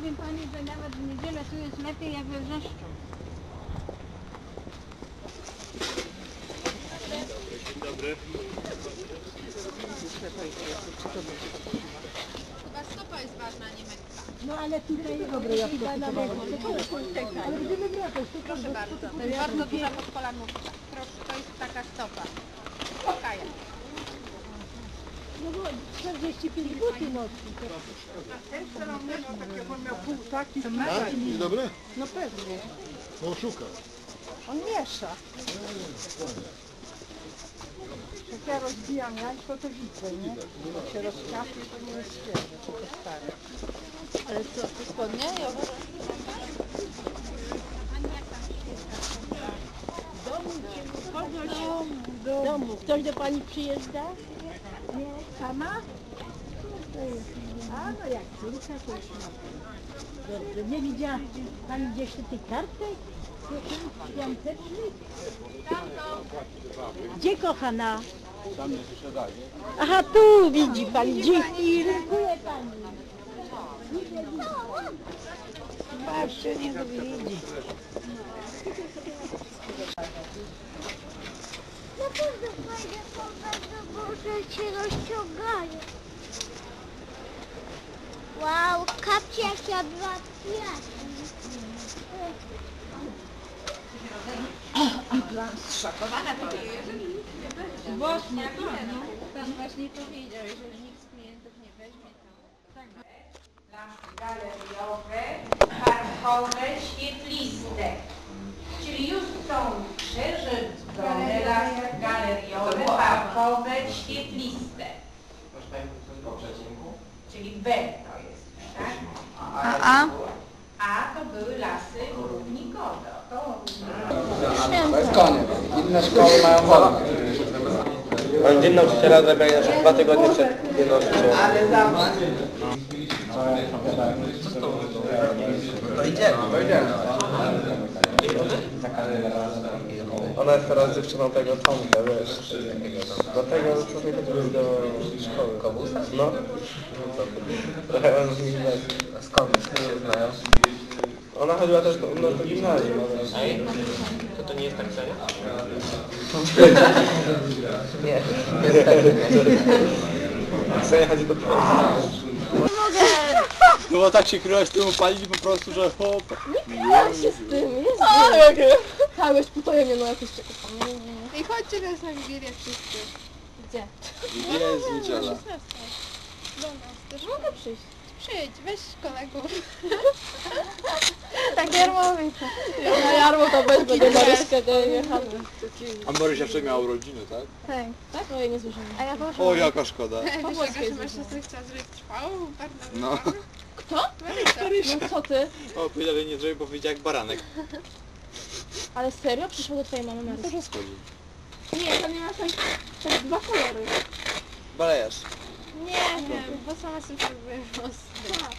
Powiem pani, że nawet w niedzielę tu jest lepiej jak we wrzeszczu. Chyba stopa jest ważna, nie metka. No ale tutaj dobre jabłko Ale gdyby wracać, Proszę bardzo. To jest bardzo duża podkolanówka. Proszę, to jest taka stopa. Kaja. No bo 45 buty nosi. Tak? Dzień dobry. No pewnie. No szuka. On miesza. Jak ja rozbijam jajko, to widzę, nie? Jak się rozkapie, to nie jest świeże, tylko stare. Ale co, to spodnie? Ja uważam. Do domu. Ktoś do pani przyjeżdża? Sama? A no jak córka to już ma. Dobrze. Nie widziała pani gdzieś kartek? Świątecznych? Gdzie kochana? Aha, tu widzi pani. Dziękuję pani. Patrzcie, nie to widzi. Pewno fajne pokażę, bo że się rozciągają. Wow, kapcia jaka była kwiatki. Właśnie, Pan właśnie powiedział, jeżeli nikt z klientów nie weźmie, to... farbowe, świetliste. Czyli już są przeżywane lampy farbowe, świetliste. Czyli B to jest, tak? A? A to były lasy równikowe. To To jest koniec. Inne szkoły mają wolne. Mam dzień nauczyciela zabrali na przykład dwa tygodnie przed dzień nauczyciela. Ale zobacz. To idziemy. To idziemy. Ona jest teraz dziewczyną tego Tomka, wiesz. Do tego człowieka, który jest do szkoły. Kobusa? No. Trochę on z nim jest. Skąd się znają? Ona chodziła też do, no, do gimnazjum. ale- To to nie jest tak serio? Nie, niestety nie. Ksenia chodzi do No bo tak się kryłaś tymu palić po prostu, że hop. A, jakie? Cały półtorej mnie no jakieś I chodźcie teraz na Wigilię wszyscy. Gdzie? Jest niedziela. Do nas też. Mogę przyjść. Przyjdź, weź kolegów. tak darmowice. Na jarmo to weź, będzie na ryskę, to jechamy. A Maryś jeszcze miała urodziny, tak? Tak. Tak? No i nie słyszymy. A ja poszłam. O, jaka szkoda. Wiesz, jaka że masz siostrę chciała zrobić trwałą? Bardzo No. Kto? Marysia. No co ty? O, powiedział, że nie zrobi, bo wyjdzie jak baranek. Ale serio? Przyszło do twojej mamy schodzi. Nie, to nie ma tak, tak dwa kolory. Balejarz. Nie wiem, bo sama sobie próbuję włosy.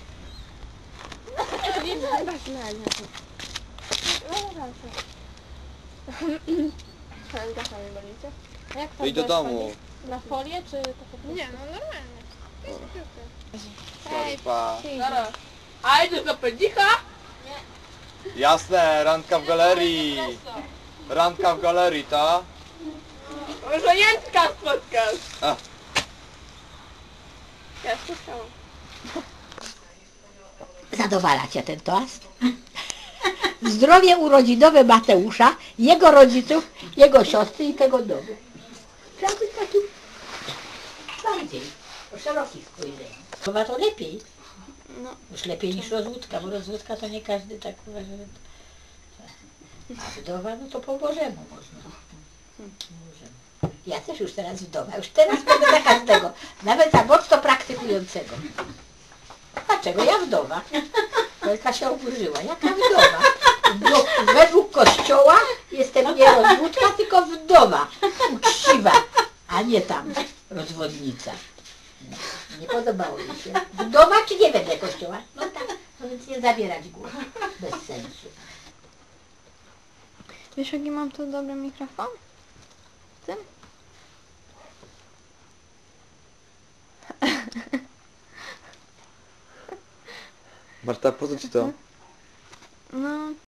Nie, nie, ważne, nie. Helga, sami bolicie? A jak tam Idź do domu. Na folię, czy tak po prostu? Nie, no normalnie. To jest piłka. Hej, pa. Zaraz. A idę do pędzika? Jasne, randka w galerii. Randka w galerii, ta? Może Jędrka spotkasz. A. Ja spotkałam. Zadowala Cię ten toast? Zdrowie urodzinowe Mateusza, jego rodziców, jego siostry i tego domu. Trzeba być takim bardziej, o szerokich spojrzeniach. Chyba to lepiej. No. Już lepiej niż rozłódka, bo rozłódka to nie każdy tak uważa. że A wdowa, no to po Bożemu można. Po Bożemu. Ja też już teraz wdowa, już teraz będę za każdego, nawet za mocno praktykującego. Dlaczego ja wdowa? Belka się oburzyła. Jaka wdowa? Bo według kościoła jestem nie rozwódka, tylko wdowa. Uczciwa, a nie tam rozwodnica. Nie podobało mi się. Wdowa czy nie wedle kościoła? No tak, no więc nie zabierać głowy. Bez sensu. Wiesz jaki mam tu dobry mikrofon? Tym? Marta, po co ci to?